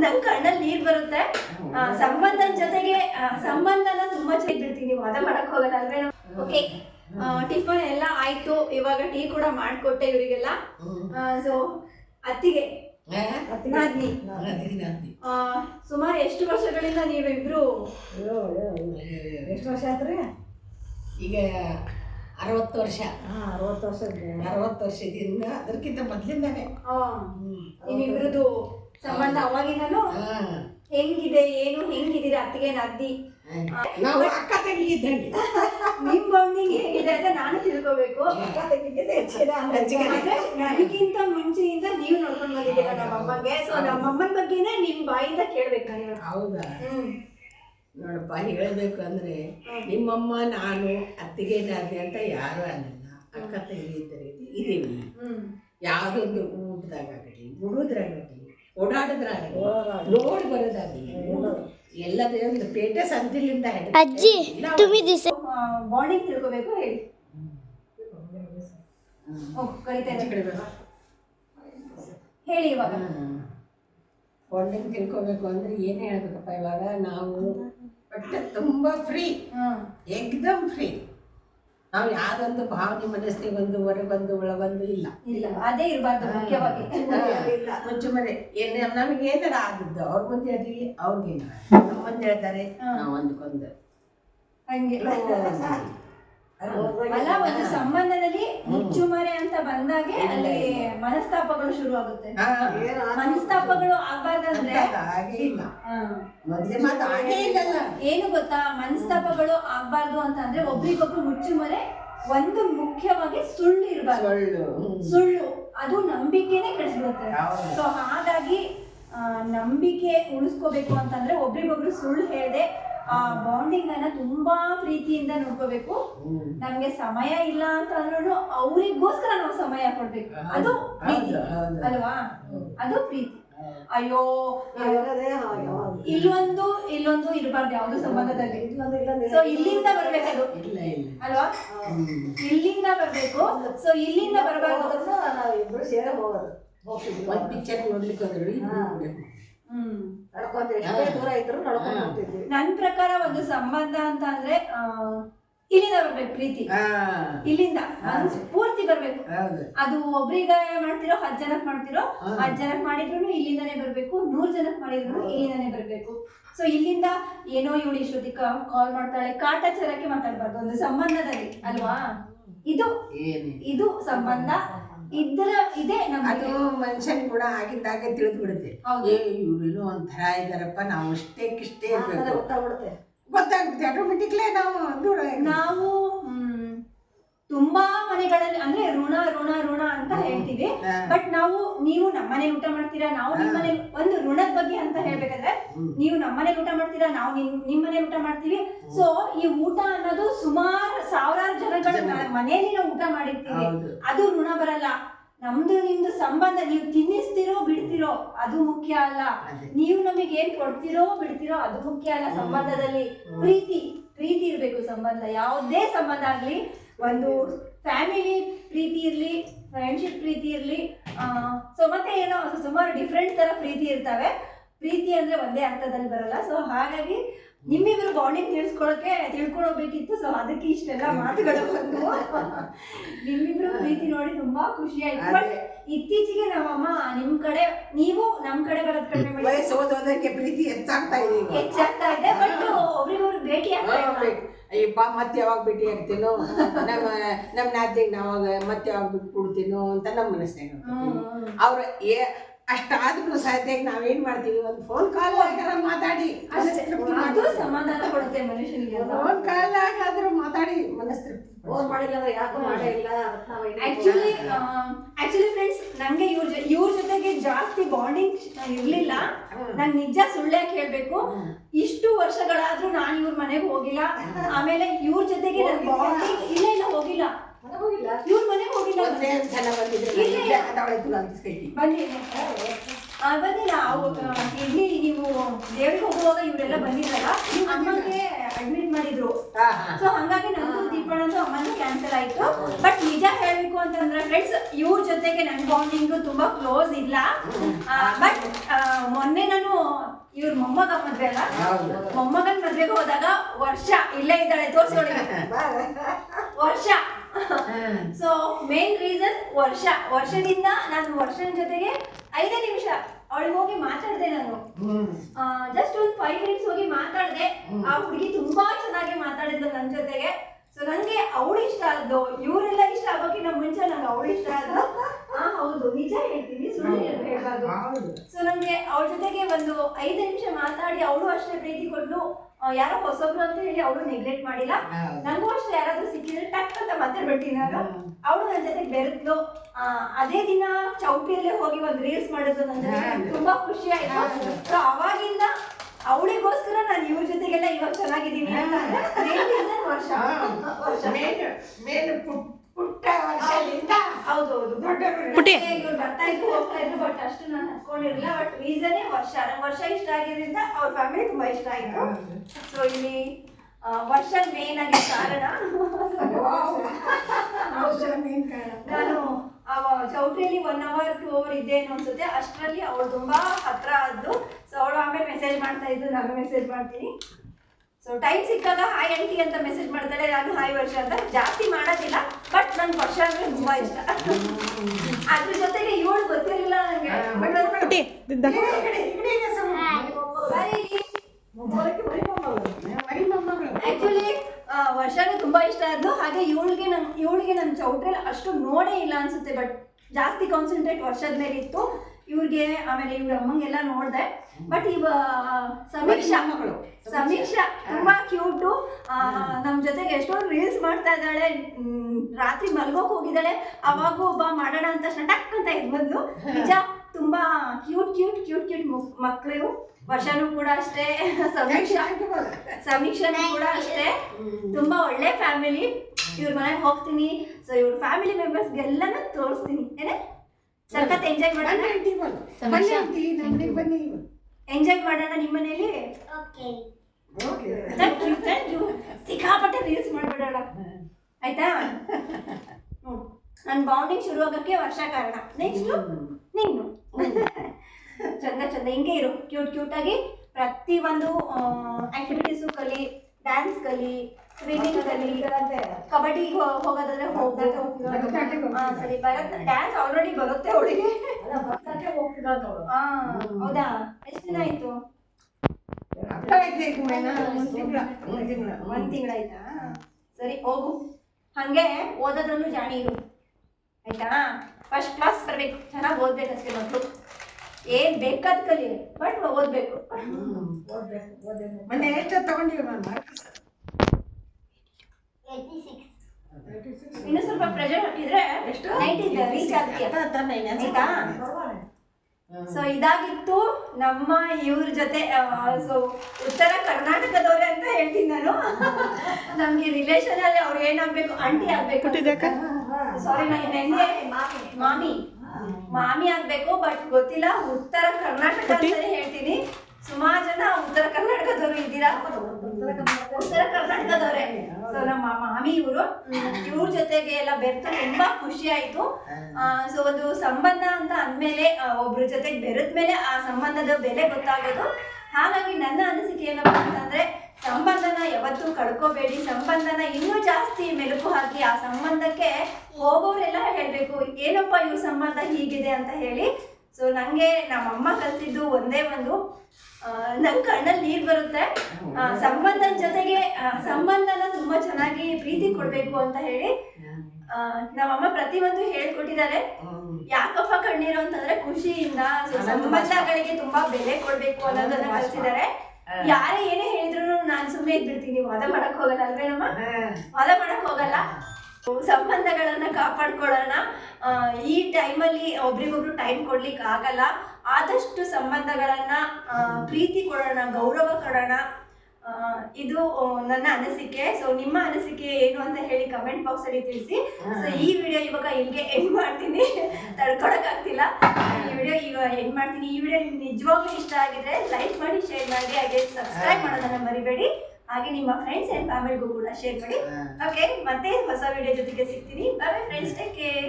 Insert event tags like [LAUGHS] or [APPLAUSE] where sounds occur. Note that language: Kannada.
ನನ್ ಕಣ್ಣಲ್ಲಿ ನೀರ್ ಬರುತ್ತೆ. ಸಂಬಂಧನ ಸಂಬಂಧದ ಜೊತೆಗೆ ಸಂಬಂಧನ ತುಂಬಾ ಚೆನ್ನಾಗಿ ಬಿಡ್ತೀನಿ ವಾದ ಮಾಡಕ್ ಹೋಗಲ್ಲ ಓಕೆ ಟಿಫನ್ ಎಲ್ಲ ಆಯ್ತು. ಇವಾಗ ಟೀ ಕೂಡ ಮಾಡ್ಕೊಟ್ಟೆ ಇವರಿಗೆಲ್ಲ. ಸೊ ಅತ್ತಿಗೆ. ನಾದ್ನಿ ಸುಮಾರು ಎಷ್ಟು ವರ್ಷಗಳಿಂದ ನೀವಿಬ್ರು? ಎಷ್ಟು ವರ್ಷ ಆತ್ರಿ? ಈಗ ಅರವತ್ತು ವರ್ಷ. ಹಾಂ ಅರವತ್ತು ವರ್ಷ ಅರವತ್ತು ವರ್ಷದಿಂದ ಅದಕ್ಕಿಂತ ಮೊದ್ಲಿಂದಾನೆ. ಆ, ನಿಮ್ಮಿಬ್ರದ್ದು ಸಂಬಂಧ ಅವಾಗಿಂದನು ಹೆಂಗಿದೆ ಏನು ಹೆಂಗಿದ್ದೀರಾ? ಅತ್ತಿಗೆ ನದ್ದಿ. ನಾವು ಅಕ್ಕ ತಂಗಿ ಇದ್ದಂಗೆ. [LAUGHS] ನಿಮ್ ಬಾಂಡಿಂಗ್ ಹೇಗಿದೆ ಅಂತ ನಾನು ತಿಳ್ಕೊಬೇಕು. ಹೆಚ್ಚಿನ ಆದ್ರೆ ನನಗಿಂತ ಮುಂಚೆಯಿಂದ ನೀವು ನೋಡ್ಕೊಂಡು ಬಂದಿದ್ದೀರಾ ನಮ್ಮ ಅಮ್ಮಗೆ ಸೊ ನಮ್ಮ ಅಮ್ಮನ ಬಗ್ಗೆನೇ ನಿಮ್ಮ ಬಾಯಿಂದ ಕೇಳ್ಬೇಕು ನಾನು ಹೌದಾ? ನೋಡಪ್ಪ ಹೇಳಬೇಕು ಅಂದ್ರೆ ನಿಮ್ಮಮ್ಮ ನಾನು ಅತ್ತಿಗೆ ನಾದಿ ಅಂತ ಯಾರು ಅನ್ನಲ್ಲ. ಅಕ್ಕ ತಂಗಿ ಇದ್ದರೆ ಇದೀವಿ ಹ್ಮ್. ಯಾವುದೊಂದು ಊಟದಾಗಲಿ ಉಡೋದ್ರಾಗಲಿ ಓಡಾಡಿದ್ರಾಗಿ ಲೋಡ್ ಬರೋದಾಗಿ ಎಲ್ಲ ಒಂದು ಪೇಟೆ ಸಂದಿಲಿಂದ ಅಜ್ಜಿ ತುಮಿ ದಿಸ ಬಾಂಡಿಂಗ್ ತಿಳ್ಕೋಬೇಕು ಹೇಳಿ. ಹೇಳಿ ಇವಾಗ. ಬಾಂಡಿಂಗ್ ತಿಳ್ಕೋಬೇಕು ಅಂದ್ರೆ ಏನು ಹೇಳ್ಬೇಕಪ್ಪ ಇವಾಗ ನಾವು ಬಟ್ ತುಂಬ ಫ್ರೀ ಎಕ್ದಮ್ ಫ್ರೀ ನಾವು ಯಾವ್ದೊಂದು ಭಾವನೆ ಮನಸ್ಸಿಗೆ ಬಂದು ಹೊರ ಬಂದು ಒಳ ಬಂದು ಇಲ್ಲ. ಇಲ್ಲ. ಅದೇ ಇರಬಾರ್ದು ಮುಖ್ಯವಾಗಿ. ಮುಚ್ಚುಮರೆ ಏನು ನಮಗೆ ಏನಾರ ಆಗಿದ್ದು ಅವ್ರ ಮುಂದೆ ಹೇಳ್ತೀವಿ ಅವ್ರಿಗಿಲ್ಲ ನಮ್ಮ ಮುಂದೆ ಹೇಳ್ತಾರೆ ನಾವು ಅಂದ್ಕೊಂಡು. ಹಂಗೆ. ಅಲ್ಲ ಒಂದು ಸಂಬಂಧದಲ್ಲಿ ಮುಚ್ಚುಮರೆ ಅಂತ ಬಂದಾಗೆ ಅಲ್ಲಿ ಮನಸ್ತಾಪಗಳು ಶುರು ಆಗುತ್ತೆ ಮನಸ್ತಾಪಗಳು ಆಗ್ಬಾರ್ದಂದ್ರೆ ಏನು ಗೊತ್ತಾ? ಮನಸ್ತಾಪಗಳು ಆಗ್ಬಾರ್ದು ಅಂತ ಅಂದ್ರೆ ಒಬ್ರಿಗೊಬ್ರು ಮುಚ್ಚುಮರೆ ಒಂದು ಮುಖ್ಯವಾಗಿ ಸುಳ್ಳು ಇರಬಾರ್ದು. ಸೊಳ್ಳು. ಸುಳ್ಳು. ಅದು ನಂಬಿಕೆನೆ ಕೆಡಿಸ್ಬಿಡುತ್ತೆ. ಸೊ ಹಾಗಾಗಿ ಆ, ನಂಬಿಕೆ ಉಳಿಸ್ಕೋಬೇಕು ಅಂತಂದ್ರೆ ಒಬ್ರಿಗೊಬ್ರು ಸುಳ್ಳು ಹೇಳ್ದೆ ಬಾಂಡಿಂಗ್ ಅನ್ನ ತುಂಬಾ ಪ್ರೀತಿಯಿಂದ ನೋಡ್ಕೋಬೇಕು. ನಮ್ಗೆ ಸಮಯ ಇಲ್ಲ ಅಂತ ಅಂದ್ರೂ ಅವ್ರಿಗೋಸ್ಕರ ನಾವು ಸಮಯ ಕೊಡ್ಬೇಕು. ಅದು ಪ್ರೀತಿ. ಅಲ್ವಾ? ಅದು ಪ್ರೀತಿ. ಅಯ್ಯೋ. ಇಲ್ಲೊಂದು ಇಲ್ಲೊಂದು ಇರಬಾರ್ದು ಯಾವ್ದು ಸಂಬಂಧದಲ್ಲಿ. ಸೊ ಇಲ್ಲಿಂದ. ಬರ್ಬೇಕದು ಇಲ್ಲ ಇಲ್ಲ. ಅಲ್ವಾ? ಇಲ್ಲಿಂದ ಬರ್ಬೇಕು. ಸೊ ಇಲ್ಲಿಂದ ಬರಬಾರ್ದು. ಸೇರ ಹೋಗೋದು ಪಿಕ್ಚರ್ ನೋಡ್ಲಿಕ್ಕೆ ಹ್ಮ್. ನಡ್ಕೊಂತ ಎಷ್ಟೇ ದೂರ ಇದ್ರು ನಡ್ಕೊಂಡು ಹೋಗ್ತಿದ್ವಿ. ನನ್ ಪ್ರಕಾರ ಒಂದು ಸಂಬಂಧ ಅಂತ ಅಂದ್ರೆ ಇಲ್ಲಿಂದ ಬರ್ಬೇಕು ಪ್ರೀತಿ. ಇಲ್ಲಿಂದ. ಪೂರ್ತಿ ಬರ್ಬೇಕು. ಅದು ಒಬ್ರಿಗ ಮಾಡ್ತಿರೋ ಹತ್ತು ಜನಕ್ ಮಾಡ್ತಿರೋ ಹತ್ ಹತ್ತು ಜನಕ್ ಮಾಡಿದ್ರು ಇಲ್ಲಿಂದಾನೇ ಬರ್ಬೇಕು ನೂರ್ ಜನಕ್ ಮಾಡಿದ್ರು ಇಲ್ಲಿಂದಾನೇ ಬರ್ಬೇಕು. ಸೊ ಇಲ್ಲಿಂದ ಏನೋ ಇವಳು ಇಷ್ಟೊತ್ತಿ ಕಾಲ್ ಮಾಡ್ತಾಳೆ ಕಾಟಾಚಾರಕ್ಕೆ ಮಾತಾಡ್ಬಾರ್ದು. ಒಂದು ಸಂಬಂಧದಲ್ಲಿ ಅಲ್ವಾ? ಇದು ಇದು ಸಂಬಂಧ. ಇದ್ರ ಇದೆ ಅದು ಮನುಷ್ಯನ್ ಕೂಡ ಆಗಿದ್ದಾಗ ತಿಳಿದು ಬಿಡುತ್ತೆ. ಏ ಇವ್ರೇನು ಒಂಥರ ಇದಾರಪ್ಪ ನಾವು ಅಷ್ಟೇ ಕಿಷ್ಟೇ ಇರ್ಬೇಕು. ಗೊತ್ತಾಗ್ಬಿಡುತ್ತೆ ಗೊತ್ತಾಗುತ್ತೆ ಆಟೋಮೆಟಿಕ್ಲೇ ನಾವು ದೂರ ನಾವು ಮ್, ತುಂಬಾ ಮನೆಗಳಲ್ಲಿ ಅಂದ್ರೆ ಋಣ ಋಣ ಅಂತ ಹೇಳ್ತೀವಿ. ಬಟ್ ನಾವು ನೀವು ನಮ್ಮನೇಲಿ ಊಟ ಮಾಡ್ತೀರಾ? ನಾವು ನಿಮ್ಮನೆ ಒಂದು ಋಣದ ಬಗ್ಗೆ ಅಂತ ಹೇಳ್ಬೇಕಂದ್ರೆ. ನೀವು ನಮ್ಮನೇಲಿ ಊಟ ಮಾಡ್ತೀರಾ? ನಾವು ನಿಮ್ ನಿಮ್ ಮನೇಲಿ ಊಟ ಮಾಡ್ತೀವಿ. ಸೊ ಈ ಊಟ ಅನ್ನೋದು ಸುಮಾರು ಸಾವಿರಾರು ಜನಗಳ ಜನ. ಮನೆಯಲ್ಲಿ ನಾವು ಊಟ ಮಾಡಿರ್ತೀವಿ. ಅದು ಋಣ ಬರಲ್ಲ. ನಮ್ದು ನಿಮ್ದು ಸಂಬಂಧ ನೀವು ತಿನ್ನಿಸ್ತಿರೋ ಬಿಡ್ತಿರೋ ಅದು ಮುಖ್ಯ ಅಲ್ಲ. ನೀವು ನಮಗೆ ಏನ್ ಕೊಡ್ತಿರೋ ಬಿಡ್ತಿರೋ ಅದು ಮುಖ್ಯ ಅಲ್ಲ ಸಂಬಂಧದಲ್ಲಿ. ಪ್ರೀತಿ ಪ್ರೀತಿ ಇರಬೇಕು ಸಂಬಂಧ. ಯಾವುದೇ ಸಂಬಂಧ ಆಗ್ಲಿ ಒಂದು ಫ್ಯಾಮಿಲಿ ಪ್ರೀತಿ ಇರಲಿ ಫ್ರೆಂಡ್ಶಿಪ್ ಪ್ರೀತಿ ಇರಲಿ ಸೊ ಮತ್ತೆ ಏನೋ ಸುಮಾರು ಡಿಫ್ರೆಂಟ್ ಥರ ಪ್ರೀತಿ ಇರ್ತವೆ. ಪ್ರೀತಿ ಅಂದರೆ ಒಂದೇ ಅರ್ಥದಲ್ಲಿ ಬರಲ್ಲ. ಸೊ ಹಾಗಾಗಿ ನಿಮ್ಮಿಬ್ರು ಬಾಂಡಿಂಗ್ ತಿಳಿಸ್ಕೊಳಕ್ಕೆ ತಿಳ್ಕೊಳ್ಬೇಕಿತ್ತು ಸೊ ಅದಕ್ಕೆ ಇಷ್ಟೆಲ್ಲ ಮಾತುಗಳು ಬಂದು. ನಿಮ್ಮಿಬ್ರು ಪ್ರೀತಿ ನೋಡಿ ತುಂಬಾ ಖುಷಿ ಆಯ್ತು. ಬಟ್. ಇತ್ತೀಚೆಗೆ ನಮ್ಮಮ್ಮ ನಿಮ್ ಕಡೆ ನೀವು ನಮ್ ಕಡೆ ಬರೋದ್ ಕಡಿಮೆ ಮಾಡಿ. ಪ್ರೀತಿ ಹೆಚ್ಚಾಗ್ತಾ ಇದೆ ಹೆಚ್ಚಾಗ್ತಾ ಇದೆ. ಬಟ್ ಒಬ್ರಿಗೊಬ್ರು ಭೇಟಿ ಆಗ್ತಾ. ಅಯ್ಯಪ್ಪ ಮತ್ತೆ ಯಾವಾಗ ಭೇಟಿ ಆಗ್ತೀನೋ? ನಮ್ಮ ನಮ್ಮ ನಾತಿಗೆ ನಾವಾಗ ಮತ್ತೆ ಯಾವಾಗ ಬಿಟ್ಟು ಕೊಡ್ತೀನೋ ಅಂತ ನಮ್ಮ ಮನಸ್ಸಿನಾಗ ಹ್ಮ್. ಅವ್ರ ಏ ಅಷ್ಟಾದ್ರೂ ಸಾಧ್ಯ ನಾವೇನ್ ಮಾಡ್ತೀವಿ? ಒಂದು ಫೋನ್ ಕಾಲ್ ಮಾತಾಡಿ. ಅಷ್ಟೇ. ಅದು ಸಮಾಧಾನ ಕೊಡುತ್ತೆ ಮನುಷ್ಯನಿಗೆ ಫೋನ್ ಕಾಲ್ ಆಗಾದ್ರೂ ಮನಸ್ತೃಪ್ತಿ ಫೋನ್ ಮಾಡಿಲ್ಲ ಅಂದ್ರೆ ಯಾಕೋ ಮಾಡೇ ಇಲ್ಲ ಅದಕ್ಕೆ ನಾವು ಇದು ಆಕ್ಚುಲಿ ಆಕ್ಚುಲಿ ಫ್ರೆಂಡ್ಸ್ ನಂಗೆ ಇವ್ರ ಇವ್ರ ಜೊತೆಗೆ ಜಾಸ್ತಿ ಬಾಂಡಿಂಗ್ ಇರ್ಲಿಲ್ಲ. ನಾನು ನಿಜ ಸುಳ್ಳೆ ಹೇಳ್ಬೇಕು ಇಷ್ಟು ವರ್ಷಗಳಾದ್ರೂ ನಾನು ಇವ್ರ ಮನೆಗೆ ಹೋಗಿಲ್ಲ. ಆಮೇಲೆ ಇವ್ರ ಜೊತೆಗೆ ನನ್ ಬಾಂಡಿಂಗ್ ಇಲ್ಲ ಇಲ್ಲ ಹೋಗಿಲ್ಲ. ಇವ್ರ ಮನೆಗೆ ಹೋಗಿಲ್ಲ. ಬನ್ನಿ ಬಂದಿಲ್ಲ ಅವು, ಆ, ಇಲ್ಲಿ ನೀವು ದೇವ್ರಿಗೆ ಹೋಗುವಾಗ ಇವರೆಲ್ಲ ಬಂದಿದ್ರಲ್ಲ ಅಮ್ಮಗೆ ಅಡ್ಮಿಟ್ ಮಾಡಿದ್ರು. ಸೊ ಹಂಗಾಗಿ ನಂದು ದೀಪಣ್ಣಂದು ಅಮ್ಮನ ಕ್ಯಾನ್ಸಲ್ ಆಯ್ತು. ಬಟ್ ನಿಜ ಹೇಳ್ಬೇಕು ಅಂತಂದ್ರೆ ಫ್ರೆಂಡ್ಸ್ ಇವ್ರ ಜೊತೆಗೆ ನನ್ನ ಬಾಂಡಿಂಗ್ ತುಂಬಾ ಕ್ಲೋಸ್ ಇಲ್ಲ. ಬಟ್ ಮೊನ್ನೆ ನಾನು ಇವ್ರ ಮೊಮ್ಮಗ ಮದ್ವೆ ಅಲ್ಲ? ಮೊಮ್ಮಗನ ಮದ್ವೆಗೆ ಹೋದಾಗ ವರ್ಷ ಇಲ್ಲೇ ಇದ್ದಾಳೆ ತೋರ್ಸೋಳಿಗೆ. ವರ್ಷ. ಸೊ ಮೇನ್ ರೀಸನ್ ವರ್ಷ. ವರ್ಷದಿಂದ ನಾನು ವರ್ಷನ ಜೊತೆಗೆ ಐದೇ ನಿಮಿಷ. ಅವಳಿಗೆ ಹೋಗಿ ಮಾತಾಡಿದೆ ನಾನು. ಜಸ್ಟ್ ಒಂದು ಫೈವ್ ಮಿನಿಟ್ಸ್ ಹೋಗಿ ಮಾತಾಡಿದೆ. ಆ ಹುಡುಗಿ ತುಂಬಾ ಚೆನ್ನಾಗಿ ಮಾತಾಡಿದ್ಲು ನನ್ನ ಜೊತೆಗೆ. ಸೊ ನನಗೆ ಅವಳು ಇಷ್ಟ ಆದ್ದು ಇವರೆಲ್ಲ ಇಷ್ಟ ಆಗೋಕ್ಕಿಂತ ಮುಂಚೆ ನಂಗೆ ಅವಳು ಇಷ್ಟ ಆದ್ದು ಹಾ ಹೌದು. ನಿಜ ಹೇಳ್ತೀನಿ. ಸುಳ್ಳು ಹೇಳ್ಬಾರ್ದು. ಸೊ ನನಗೆ ಅವಳ ಜೊತೆಗೆ ಒಂದು ಐದು ನಿಮಿಷ ಮಾತಾಡಿ ಅವಳು ಅಷ್ಟೇ ಪ್ರೀತಿ ಕೊಟ್ಟು ಯಾರೋ ಹೊಸಬ್ರು ಅಂತ ಹೇಳಿ ಅವಳು ನೆಗ್ಲೆಕ್ಟ್ ಮಾಡಿಲ್ಲ. ನನಗೂ ಅಷ್ಟೇ ಯಾರಾದ್ರೂ ಸಿಕ್ಕಿದ್ರೆ ಟಕ್ ಅಂತ ಮಾತಾಡ್ಬಿಡ್ತೀನಿ ನಾನು. ಅವಳು ನನ್ನ ಜೊತೆ ಬೆರೆದ್ಲು. ಆ, ಅದೇ ದಿನ ಚೌಕಿಯಲ್ಲೇ ಹೋಗಿ ಒಂದು ರೀಲ್ಸ್ ಮಾಡಿದ್ರು ನನ್ನ ತುಂಬಾ ಖುಷಿ ಆಯ್ತು. ಸೊ ಅವಾಗಿಂದ ಅವಳಿಗೋಸ್ಕರ ನಾನು ಇವ್ರ ಜೊತೆಗೆಲ್ಲ ಇವಾಗ ಚೆನ್ನಾಗಿದ್ದೀನಿ ವರ್ಷ. ವರ್ಷ. ಪುಟ್ಟ ವರ್ಷದಿಂದ ಹೌದೌದು ಪುಟಿ. ಬರ್ತಾ ಹೋಗ್ತಾ ಇದ್ರು ಬಟ್ ಅಷ್ಟು ನಾನು ಹತ್ಕೊಂಡಿರ್ಲಿಲ್ಲ. ಬಟ್ ರೀಸನೇ ವರ್ಷ ನಮ್ಮ ವರ್ಷ ಇಷ್ಟ ಆಗಿದ್ರಿಂದ ಅವ್ರ ಫ್ಯಾಮಿಲಿ ತುಂಬಾ ಇಷ್ಟ ಆಯ್ತು. ಸೊ ಇಲ್ಲಿ ವರ್ಷ ಮೇನ್ ಆಗಿ ಕಾರಣ. ನಾನು ಚೌಟ್ರಿಯಲ್ಲಿ ಒನ್ ಅವರ್ ಟೂ ಅವರ್ ಇದ್ದೆ ಅನ್ಸುತ್ತೆ ಅಷ್ಟರಲ್ಲಿ ಅವಳು ತುಂಬಾ ಹತ್ರ ಆದ್ದು. ಸೊ ಅವಳು ಆಮೇಲೆ ಮೆಸೇಜ್ ಮಾಡ್ತಾ ಇದ್ದು, ನಾನು ಮೆಸೇಜ್ ಮಾಡ್ತೀನಿ. ಸೊ ಟೈಮ್ ಸಿಕ್ಕಾಗ ಹಾಯ್ ಆಂಟಿ ಅಂತ ಮೆಸೇಜ್ ಮಾಡ್ತಾಳೆ ನಾನು ಹಾಯ್ ವರ್ಷ ಅಂತ ಜಾಸ್ತಿ ಮಾಡೋದಿಲ್ಲ ಬಟ್ ನನ್ಗೆ ವರ್ಷ ಅಂದ್ರೆ ತುಂಬಾ ಇಷ್ಟ. ಅದ್ರ ಜೊತೆಗೆ ಇವಳು ಗೊತ್ತಿರಲಿಲ್ಲ ನನಗೆ. ವರ್ಷನೂ ತುಂಬಾ ಇಷ್ಟ ಆದ್ದು ಹಾಗೆ ಇವಳಿಗೆ ನನ್ ಇವಳಿಗೆ ನನ್ನ ಚೌಟ್ರಲ್ಲಿ ಅಷ್ಟು ನೋಡೇ ಇಲ್ಲ ಅನ್ಸುತ್ತೆ ಬಟ್ ಜಾಸ್ತಿ ಕಾನ್ಸಂಟ್ರೇಟ್ ವರ್ಷದ ಮೇಲೆ ಇತ್ತು ಇವ್ರಿಗೆ ಆಮೇಲೆ ಇವ್ರ ಅಮ್ಮಂಗೆಲ್ಲ ನೋಡ್ದೆ. ಬಟ್ ಇವ ಸಮೀಕ್ಷಾ ಮಕ್ಕಳು ಸಮೀಕ್ಷಾ ತುಂಬಾ ಕ್ಯೂಟು ನಮ್ ಜೊತೆಗೆ ಎಷ್ಟೊಂದು ರೀಲ್ಸ್ ಮಾಡ್ತಾ ಇದ್ದಾಳೆ. ರಾತ್ರಿ ಮಲ್ಗೋಕ್ ಹೋಗಿದ್ದಾಳೆ. ಅವಾಗೂ ಒಬ್ಬ ಮಾಡೋಣ ಅಂತ ಟಕ್ ಅಂತ ಇದ್ ಬಂದು ನಿಜ ತುಂಬಾ ಕ್ಯೂಟ್ ಕ್ಯೂಟ್ ಕ್ಯೂಟ್ ಕ್ಯೂಟ್ ಮಕ್ಕಳು ವರ್ಷನೂ ಕೂಡ ಅಷ್ಟೇ. ಸಮೀಕ್ಷಾ ಸಮೀಕ್ಷಾನು ಕೂಡ ಅಷ್ಟೇ. ತುಂಬಾ ಒಳ್ಳೆ ಫ್ಯಾಮಿಲಿ ಇವ್ರ ಮನೆಗೆ ಹೋಗ್ತೀನಿ. ಸೊ ಇವ್ರ ಫ್ಯಾಮಿಲಿ ಮೆಂಬರ್ಸ್ಗೆಲ್ಲನೂ ತೋರಿಸ್ತೀನಿ. ಏನೇ? ಸಖತ್ ಎಂಜಾಯ್ ಮಾಡೋಣ? ಬನ್ನಿ ಆಂಟಿ ಬನ್ನಿ. ಬನ್ನಿ ನಮ್ಮ ಮನೆಗೆ ಬನ್ನಿ. ಎಂಜಾಯ್ ಮಾಡೋಣ ನಿಮ್ಮ ಮನೇಲಿ? Okay. Thank you thank you ಸಿಕ್ಕಾಪಟ್ಟೆ ರೀಲ್ಸ್ ಮಾಡ್ಬಿಡೋಣ. ಆಯ್ತಾ? ನನ್ನ ಬಾಂಡಿಂಗ್ ಶುರು ಆಗೋಕ್ಕೆ ವರ್ಷ ಕಾರಣ. ನೆಕ್ಸ್ಟ್ ನೀನು. ಚಂದ ಚಂದ. ಹಿಂಗೆ ಇರು. ಕ್ಯೂಟ್ ಕ್ಯೂಟ್ ಆಗಿ ಪ್ರತಿ ಒಂದು ಆಕ್ಟಿವಿಟೀಸು ಕಲಿ ಡ್ಯಾನ್ಸ್ ಕಲಿ ಕಬಡ್ಡಿ ಹೋಗೋದಾದ್ರೆ ಸರಿ. ಭರತ್ ಡ್ಯಾನ್ಸ್ ಆಲ್ರೆಡಿ ಬರುತ್ತೆ ಅವಳಿಗೆ ಹಾ ಹೌದಾ? ಎಷ್ಟು ದಿನ ಆಯ್ತು? ಒಂದ್ ತಿಂಗ್ಳ, ಒಂದ್ ತಿಂಗ್ಳ. ತಿಂಗಳಾಯ್ತಾ ಸರಿ ಹೋಗು. ಹಂಗೆ ಓದೋದ್ರಲ್ಲೂ ಜಾಣಿ ಇರು. ಆಯ್ತಾ? ಫಸ್ಟ್ ಕ್ಲಾಸ್ ಬರ್ಬೇಕು. ಚೆನ್ನಾಗಿ ಓದ್ಬೇಕಷ್ಟೇ ಮಕ್ಕಳು ಏನ್ ಬೇಕಾದ್ ಕಲಿ ಬಟ್ ಓದ್ಬೇಕು. ಮೊನ್ನೆ ಎಷ್ಟು ತಗೊಂಡಿವಿ ನೈಂಟಿ ರೀಚ್ ಆಗ್ತೀಯ ಆಯ್ತಾ ಸೊ ಇದಾಗಿತ್ತು ನಮ್ಮ ಇವ್ರ ಜೊತೆ ಸೊ ಉತ್ತರ ಕರ್ನಾಟಕದವ್ರೆ ಅಂತ ಹೇಳ್ತೀನಿ ನಾನು. [LAUGHS] ನಮ್ಗೆ ರಿಲೇಷನ್ ಅಲ್ಲಿ ಅವ್ರು ಏನಾಗ್ಬೇಕು ಆಂಟಿ ಆಗ್ಬೇಕು ಸಾರಿ ಮಾಮಿ. ಮಾಮಿ ಆಗ್ಬೇಕು ಬಟ್ ಗೊತ್ತಿಲ್ಲ ಉತ್ತರ ಕರ್ನಾಟಕ ಅಂತಾನೆ ಹೇಳ್ತೀನಿ. ಸುಮಾರು ಜನ ಉತ್ತರ ಕರ್ನಾಟಕದವರು ಇದ್ದೀರಾ? ಉತ್ತರ ಕರ್ನಾಟಕದವ್ರೆ. ಸೊ ನಮ್ಮ ಮಾಮಿ ಇವರು ಇವ್ರ ಜೊತೆಗೆ ಎಲ್ಲ ಬೆರೆತು ತುಂಬಾ ಖುಷಿ ಆಯ್ತು. ಸೊ ಒಂದು ಸಂಬಂಧ ಅಂತ ಅಂದ್ಮೇಲೆ ಒಬ್ರ ಜೊತೆಗೆ ಬೆರೆದ್ಮೇಲೆ ಆ ಸಂಬಂಧದ ಬೆಲೆ ಗೊತ್ತಾಗೋದು. ಹಾಗಾಗಿ ನನ್ನ ಅನಿಸಿಕೆ ಏನಪ್ಪ ಅಂತಂದ್ರೆ ಸಂಬಂಧನ ಯಾವತ್ತೂ ಕಳ್ಕೋಬೇಡಿ. ಸಂಬಂಧನ ಇನ್ನೂ ಜಾಸ್ತಿ ಮೆಲುಕು ಹಾಕಿ ಆ ಸಂಬಂಧಕ್ಕೆ ಹೋಗೋರೆಲ್ಲ ಹೇಳ್ಬೇಕು ಏನಪ್ಪ ಇವ್ರ ಸಂಬಂಧ ಹೀಗಿದೆ? ಅಂತ ಹೇಳಿ. ಸೊ ನಂಗೆ ನಮ್ಮಮ್ಮ ಕಲ್ತಿದ್ದು ಒಂದೇ ಒಂದು ನಂಗ್ ಕಣ್ಣಲ್ಲಿ ನೀರ್ ಬರುತ್ತೆ. ಆ, ಸಂಬಂಧದ ಜೊತೆಗೆ ಸಂಬಂಧನ ತುಂಬಾ ಚೆನ್ನಾಗಿ ಪ್ರೀತಿ ಕೊಡ್ಬೇಕು ಅಂತ ಹೇಳಿ ನಮ್ಮಮ್ಮ ಪ್ರತಿಯೊಂದು ಹೇಳ್ಕೊಟ್ಟಿದ್ದಾರೆ. ಯಾಕಪ್ಪ ಕಣ್ಣೀರು ಅಂತಂದ್ರೆ ಖುಷಿಯಿಂದ ಸಂಬಂಧಗಳಿಗೆ ತುಂಬಾ ಬೆಲೆ ಕೊಡ್ಬೇಕು ಅನ್ನೋದನ್ನ ಕಲಿಸಿದ್ದಾರೆ ಯಾರೇ ಏನೇ ಹೇಳಿದ್ರು ನಾನು ಸುಮ್ಮನೆ ಇದ್ಬಿಡ್ತೀನಿ. ವಾದ ಮಾಡಕ್ ಹೋಗಲ್ಲ ಅಲ್ವೇನಮ್ಮ? ವಾದ ಮಾಡಕ್ ಹೋಗಲ್ಲ. ಸಂಬಂಧಗಳನ್ನ ಕಾಪಾಡ್ಕೊಳ್ಳೋಣ. ಈ ಟೈಮಲ್ಲಿ ಒಬ್ರಿಗೊಬ್ರು ಟೈಮ್ ಕೊಡ್ಲಿಕ್ಕೆ ಆಗಲ್ಲ. ಆದಷ್ಟು ಸಂಬಂಧಗಳನ್ನ ಪ್ರೀತಿ ಕೊಡೋಣ ಗೌರವ ಕೊಡೋಣ. ಇದು ನನ್ನ ಅನಿಸಿಕೆ. ಸೊ ನಿಮ್ಮ ಅನಿಸಿಕೆ ಏನು ಅಂತ ಹೇಳಿ ಕಮೆಂಟ್ ಬಾಕ್ಸ್ ಅಲ್ಲಿ ತಿಳಿಸಿ. ಸೊ ಈ ವಿಡಿಯೋ ಇವಾಗ ಇಲ್ಲಿಗೆ ಎಂಡ್ ಮಾಡ್ತೀನಿ. ತಡ್ಕೊಳಕಾಗ್ತಿಲ್ಲ ಈ ವಿಡಿಯೋ ಈಗ ಎಂಡ್ ಮಾಡ್ತೀನಿ. ಈ ವಿಡಿಯೋ ನಿಮ್ಗೆ ನಿಜವಾಗ್ಲೂ ಇಷ್ಟ ಆಗಿದ್ರೆ ಲೈಕ್ ಮಾಡಿ ಶೇರ್ ಮಾಡಿ ಹಾಗೆ ಸಬ್ಸ್ಕ್ರೈಬ್ ಮಾಡೋದನ್ನ ಮರಿಬೇಡಿ. ಹಾಗೆ ನಿಮ್ಮ ಫ್ರೆಂಡ್ಸ್ ಅಂಡ್ ಫ್ಯಾಮಿಲಿಗೂ ಕೂಡ ಶೇರ್ ಮಾಡಿ. ಓಕೆ ಮತ್ತೆ ಹೊಸ ವಿಡಿಯೋ ಜೊತೆಗೆ ಸಿಗ್ತೀನಿ. Bye friends take care